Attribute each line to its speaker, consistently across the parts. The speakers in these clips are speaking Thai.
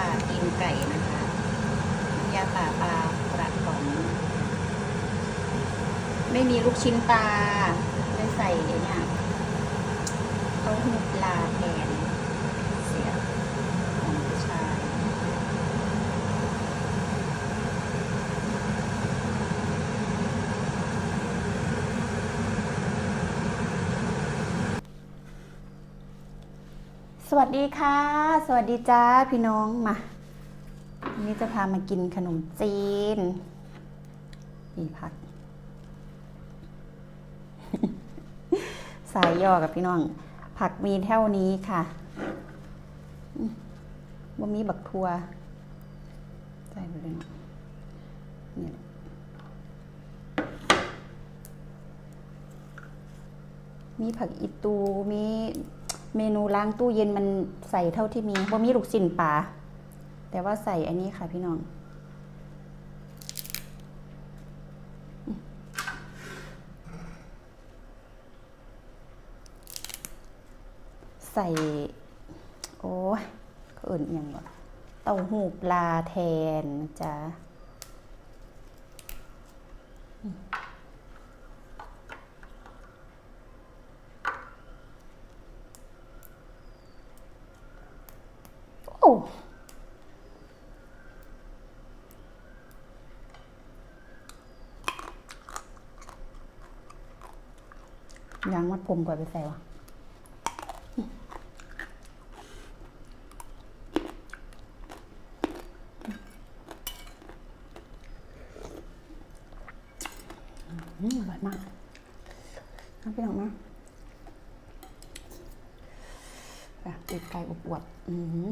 Speaker 1: ป่าตีนไก่นะคะน้ำยาป่าปลากระป๋องไม่มีลูกชิ้นปลาเลยใส่เนี่ยเต้าหู้ปลาแทนเสียของผู้ชาย สวัสดีค่ะ สวัสดีจ้าพี่น้องมาวันนี้จะพามากินขนมจีนมีผัก สายย่อกับพี่น้อง ผักมีเท่านี้ค่ะว่ามีบักทัวใส่ไปเลยเนาะเนี่ยมีผักอีตูมี เมนูล้างตู้เย็นมันใส่เท่าที่มีว่ามีลูกชิ้นปลาแต่ว่าใส่อันนี้ค่ะพี่น้อง ใส่ โอ้ยเอื่นอย่างวะเต้าหู้ปลาแทนจ้ะอืมโอ้ยางมัด ผมก่อนไปใส่วะอืมอร่อยมากน้ำพี่น้องนะแบบติดไก่อบอวบๆอืม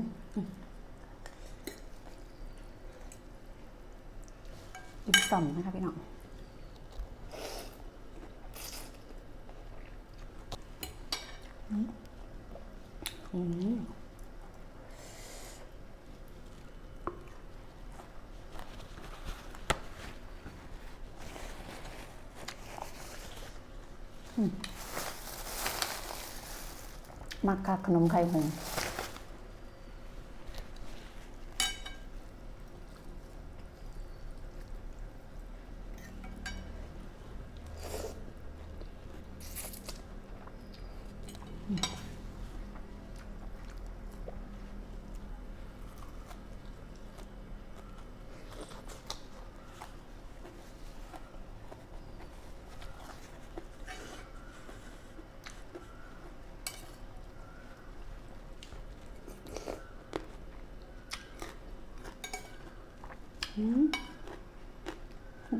Speaker 1: กินส่อมนะคะพี่น้องอืมอื มมักค่ะขนมไข่หงส์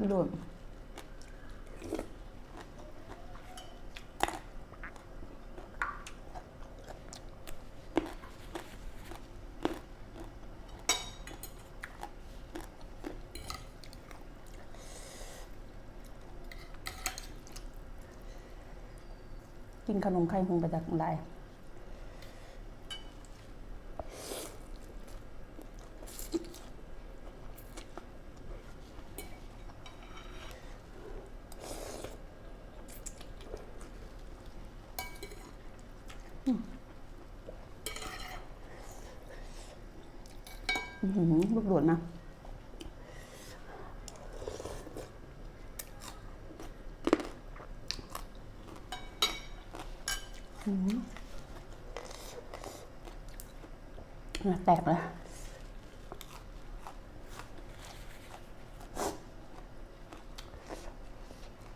Speaker 1: โดดกินขนมไข่หงไปจากไหน ลูกโดดนะแตกเลย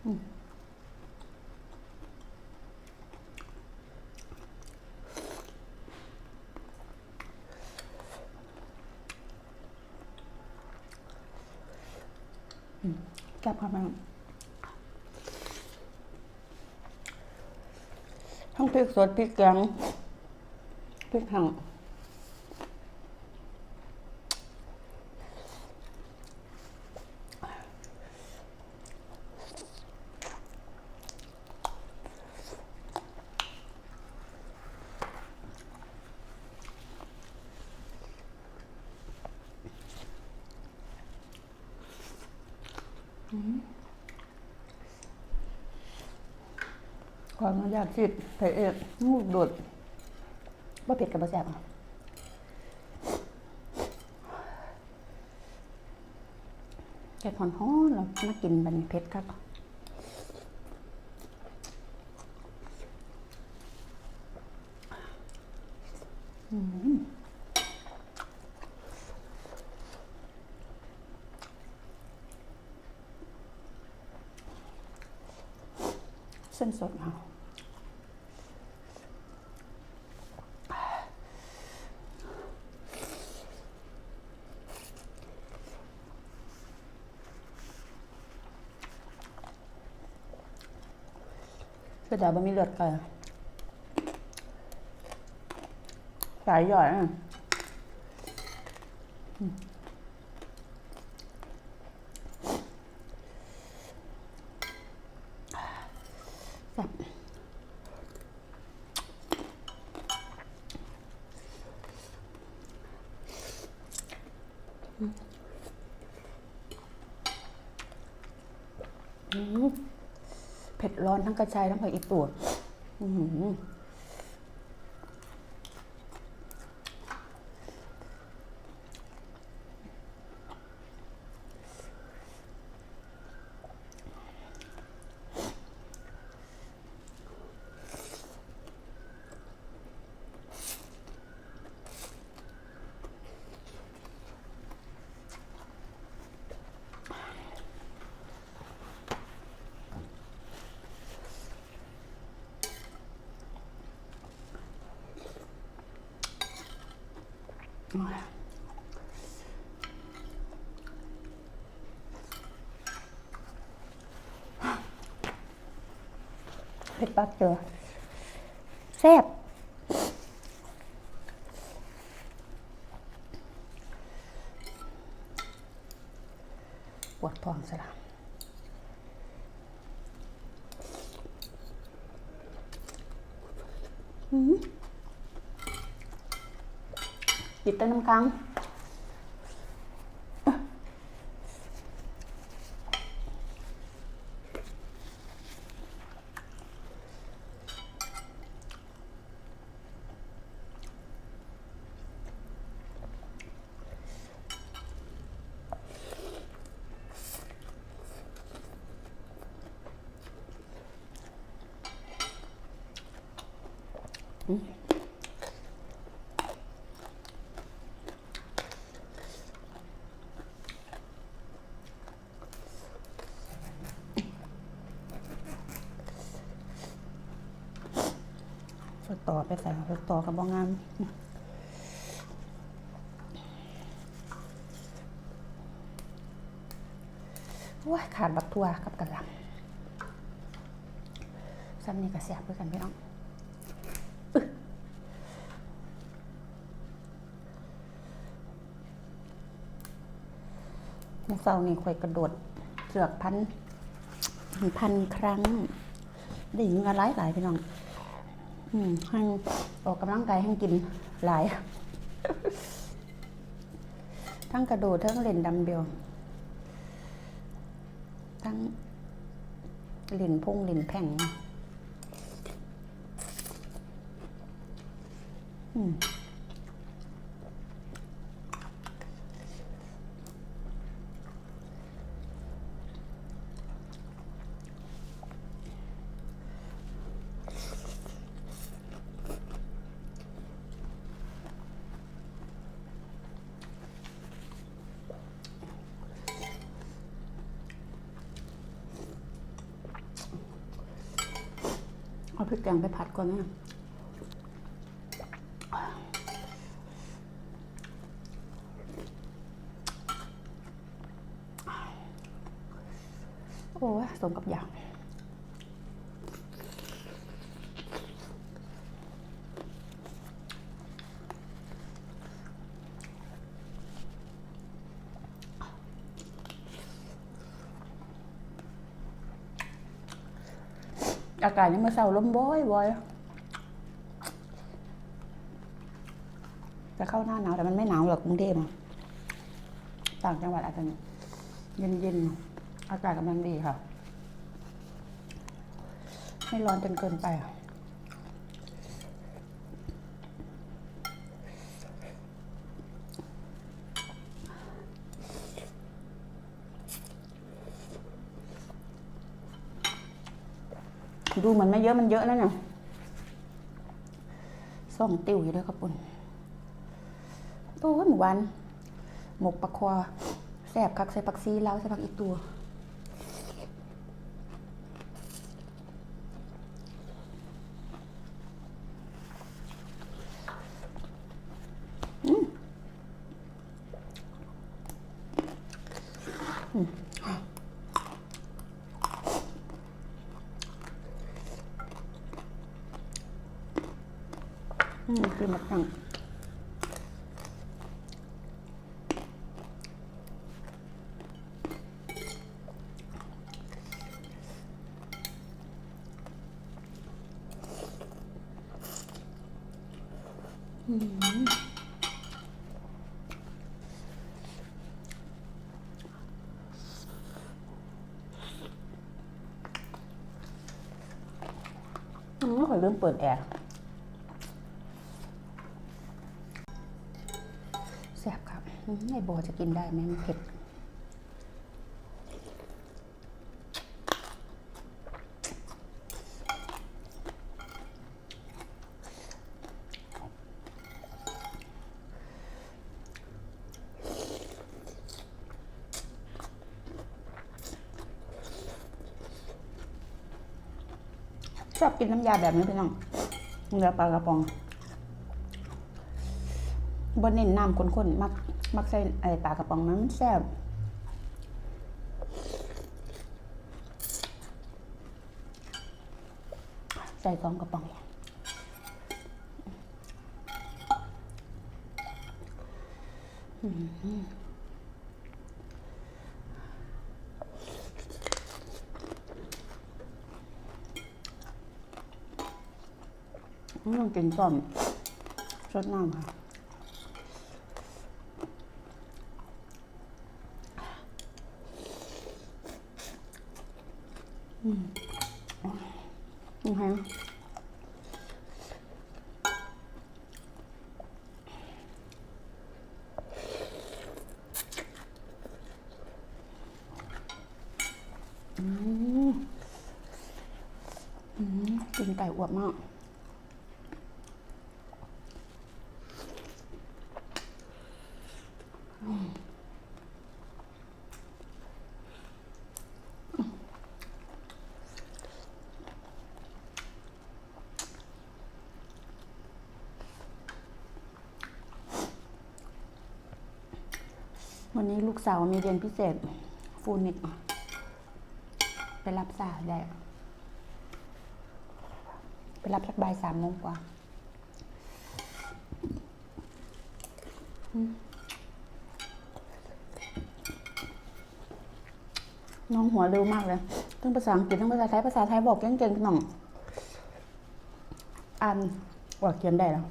Speaker 1: อืมอืมแซ่บครับแม่ ทั้งพริกสดพริกแกงพริกหั่ง สิบเผ็ดเอ็ดลูกดดว่าเผ็ดกับบะแซ่บอะเผ็ดหอนๆแล้วมากินบันเผ็ดครับ คือดาบะมีเลือดกันสายหย่อยอะอืมแซ่บอืมเผ็ดร้อน ทั้งกระชายทั้งผักอีตัว อือหือ เผ็ดปักเจอแซ่บปวดท้องสละอืม หยิ ไปใส่สตอกับบองงามว้ายขาดบักทั่วกับกระลำซ้ำนี่ก็แซ่บด้วยกันพี่น้องเมื่อเช้านี่ค่อยกระโดดเสือกพันพันครั้ง ได้ยินกันหลายหลายพี่น้อง อืมให้ออกกำลังกายให้กินหลาย ทั้งกระโดดทั้งเล่นดัมเบลทั้งเล่นพุ่งเล่นแผ่งอืม ริกแกงไปผัดก่อนนะโอ้สมกับอย่าง อากาศนี่มาเศร้าลมบ่อยบ่อยจะเข้าหน้าหนาวแต่มันไม่หนาวหรอกกรุงเทพต่างจังหวัดอาจจะเย็นเย็นๆอากาศกำลังดีค่ะ ไม่ร้อนจนเกินไปอะ ดูเหมือนไม่เยอะมันเยอะแล้วเนี่ยส่องติวอยู่ด้วยครับปุ่นโอ้ยหมูหวานหมกปลาควาแสบคักใส่ปักซีเล้าใส่ปักอีกตัว อืมคือมักตั้งอืมไม่ค่อยลืมเปิดแอร์ ไอ้โบจะกินได้ไหมมันเผ็ดชอบกินน้ำยาแบบนี้พี่น้องเนื้อปลากระป๋องบนเน้นน้ำข้นๆมัก มักใส่ไอปลากระป๋องนั้นมันแซ่บใส่สองกระป๋องอืมต้องกินส้มสดน้ำค่ะ Okay. Ừ. อืม กินไก่อวบมาก วันนี้ลูกสาวมีเรียนพิเศษฟูนิก ไปรับสาวได้ ไปรับสักบ่ายสามโมงกว่าน้องหัวเร็วมากเลยทั้งภาษาอังกฤษทั้งภาษาไทย ภาษาไทยบอกเก่งๆหน่อง อ่านว่าเขียนได้แล้ว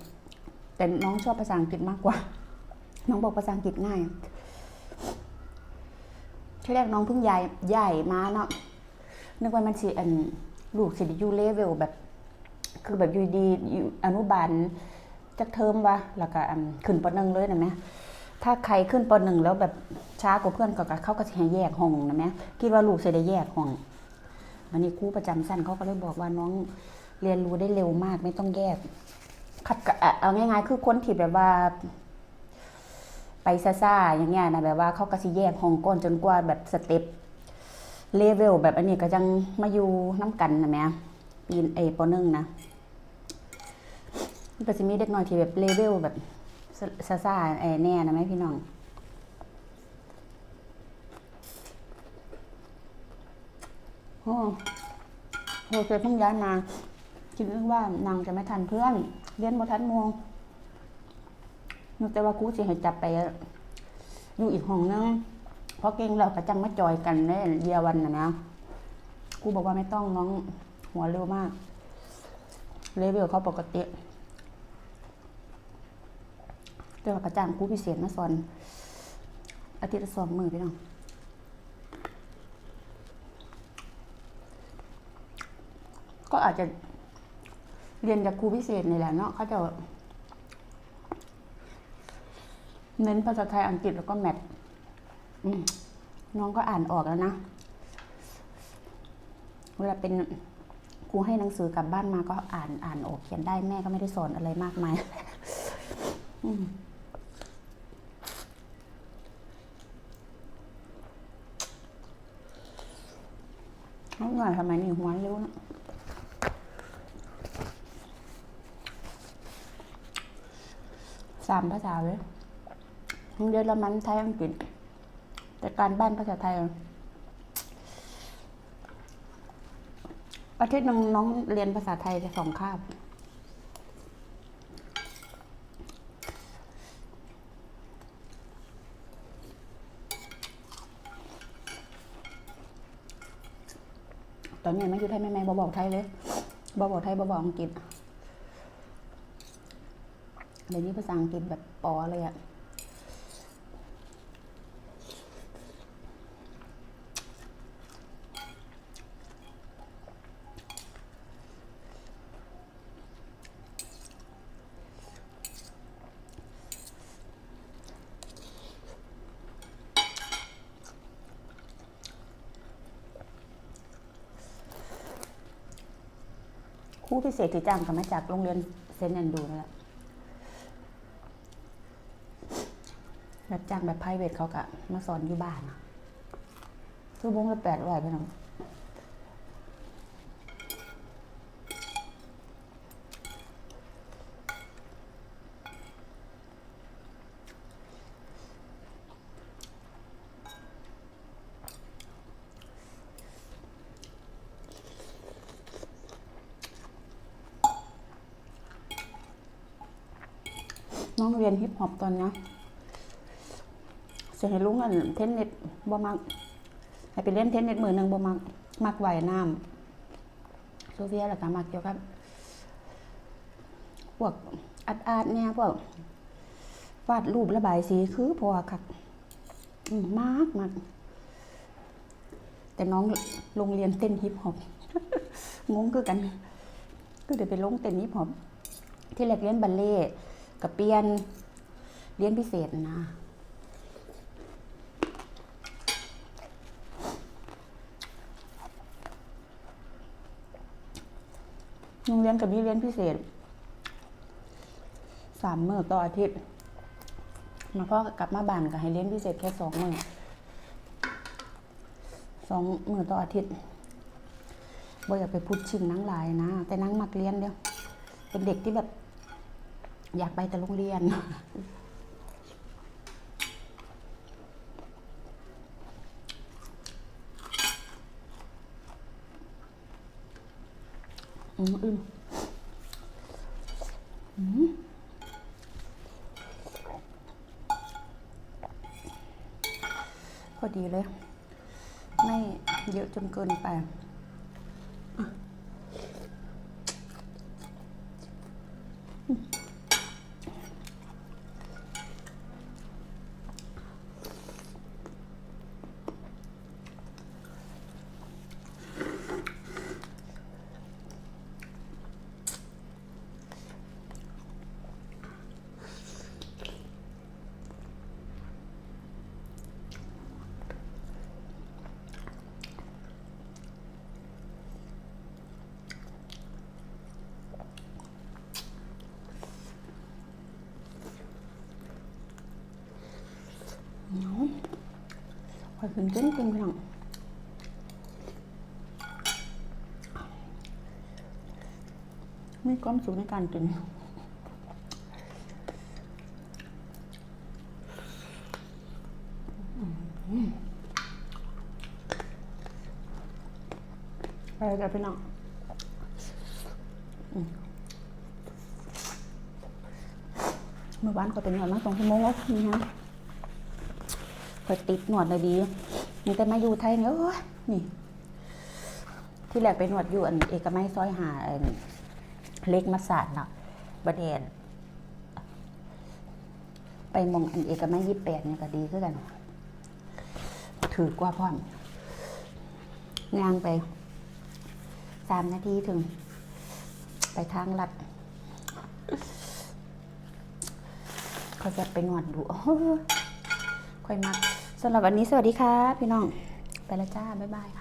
Speaker 1: แต่น้องชอบภาษาอังกฤษมากกว่า น้องบอกภาษาอังกฤษง่ายที่แรกน้องเพิ่งย้ายย้ายมาเนาะ นึกว่ามันสิอันลูกสิได้อยู่เลเวลแบบ คือแบบอยู่ดีอยู่อนุบาลจักเทอมวะแล้วก็ขึ้นปหนึ่งเลยนะแม่ถ้าใครขึ้นปหนึ่งแล้วแบบช้ากว่าเพื่อนก็กเขาก็จะให้แยกห้องนะแม่คิดว่าลูกจะได้แยกห้องวันนี้ครูประจำสั้นเขาก็เลยบอกว่าน้องเรียนรู้ได้เร็วมากไม่ต้องแยกขัดเอาง่ายๆ คือคนที่แบบว่า ไปซ่าๆอย่างเงี้ยนะแบบว่าเขาก็สิแยกห้องก้อนจนกว่าแบบสเต็ป เลเวลแบบอันนี้ก็ยังมาอยู่น้ำกันนะแม่ปีนเอปหนึ่งนะมันก็จะมีเด็กน้อยที่แบบเลเวลแบบซ่าๆไอ้แน่นะแม่พี่น้องโอ้โหเคยเพิ่งย้ายมาคิดว่านางจะไม่ทันเพื่อน เรียนบทันมงนึกแต่ว่ากูสิให้จับไปอยู่อีกห้องนึง พราะเก่งเราประจังมาจอยกันในเดียววันนะนะกูบอกว่าไม่ต้องน้องหัวเร็วมาก เลเวลเขาปกติแต่ว่าประจังกูพิเศษมาสอนอาทิตย์ละสองมือพี่น้องก็อาจจะเรียนจากครูพิเศษนี่แหละเนาะเขาจะ เน้นภาษาไทยอังกฤษแล้วก็แมท น้องก็อ่านออกแล้วนะ เวลาเป็นครูให้หนังสือกลับบ้านมาก็อ่านอ่านออกเขียนได้แม่ก็ไม่ได้สอนอะไรมากมายอืมเอาหน่อยทำไมนี่หัวเร็วนะสามภาษาเลยเยอรมันไทยอังกฤษ แต่การบ้านภาษาไทยอะอาทิตย์นึงน้องเรียนภาษาไทยจะสองคาบตอนนี้ไม่อยู่ไทยแม่แม่บอบอกไทยเลยบอบอกไทยบอบอกอังกฤษเดี๋ยวนี้ภาษาอังกฤษแบบปอเลยอะ ครูพิเศษที่จ้างกันมาจากโรงเรียนเซนต์แอนดูนั่นแหละรับจ้างแบบไพรเวทเขากะมาสอนอยู่บ้านอะชั่วโมงละแปดร้อยพี่น้อง น้องเรียนฮิปฮอปตอนนี้เสียให้ลุงอันเทนเน็ตบ่มักให้ไปเล่นเทนเน็ตมือหนึ่งบ่มักมักว่ายน้ำโซเฟียแล้วก็มักเกี่ยวกับพวกอาดอาดเนี่ยพวกวาดรูประบายสีคือพอคักมากมากแต่น้องโรงเรียนเต้นฮิปฮอปงงคือกัน ก็เดี๋ยวไปลงเต้นฮิปฮอปที่แรกเรียนบัลเล่ กับเปียนเรียนพิเศษนะโรงเรียนกับนี่เรียนพิเศษสามมื้อต่ออาทิตย์ มาพ่อกลับมาบ้านก็ให้เรียนพิเศษแค่สองมื้อสองมื้อต่ออาทิตย์บ่อยากไปพูดชิงนั่งหลายนะ แต่นั่งมักเรียนเดียว เป็นเด็กที่แบบ อยากไปแต่โรงเรียน อืมอืมอืมพอดีเลย ไม่เยอะจนเกินไปอะอืม คอยขึ้นเต้นกินพี่น้องมีความสุขในการกินไปกันพี่น้องเมื่อวานก็เป็นหนวดมาสองชั่วโมงแล้วนี่ฮะ คอยติดหนวดเลยดีนี่แต่มาอยู่ไทยเนี่ยโอ้ยนี่ ที่แรกไปหนวดอยู่อันเอกมัยซอยหาอันเล็กมาสาดเนาะบัดเดนไปมองอันเอกมัยยี่แปดเนี่ยก็ดีขึ้นกัน ถือกว่าพร้อมยางไปสามนาทีถึง ไปทางลัดเขาจะไปนวดดูอ ค่อยมักสำหรับวันนี้สวัสดีค่ะพี่น้อง ไปแล้วจ้า บ๊ายบายค่ะ